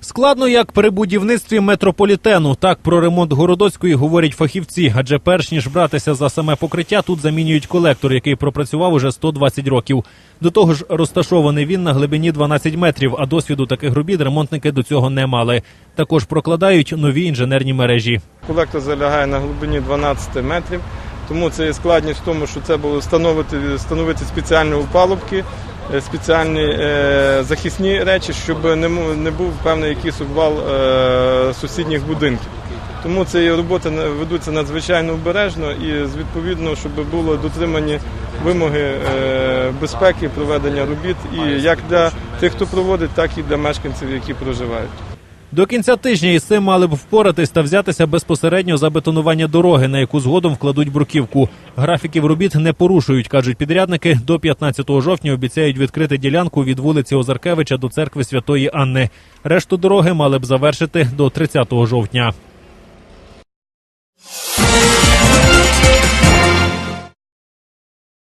Складно як при будівництві метрополітену. Так про ремонт Городоцької говорять фахівці. Адже перш ніж братися за саме покриття, тут замінюють колектор, який пропрацював уже 120 років. До того ж, розташований він на глибині 12 метрів, а досвіду таких робіт ремонтники до цього не мали. Також прокладають нові інженерні мережі. Колектор залягає на глибині 12 метрів, тому це є складність в тому, що це було встановити, встановити спеціальні опалубки, спеціальні е, захисні речі, щоб не, був певний якийсь обвал е, сусідніх будинків. Тому ці роботи ведуться надзвичайно обережно і відповідно, щоб були дотримані вимоги е, безпеки проведення робіт і як для тих, хто проводить, так і для мешканців, які проживають. До кінця тижня із цим мали б впоратись та взятися безпосередньо за бетонування дороги, на яку згодом вкладуть бруківку. Графіків робіт не порушують, кажуть підрядники. До 15 жовтня обіцяють відкрити ділянку від вулиці Озаркевича до церкви Святої Анни. Решту дороги мали б завершити до 30 жовтня.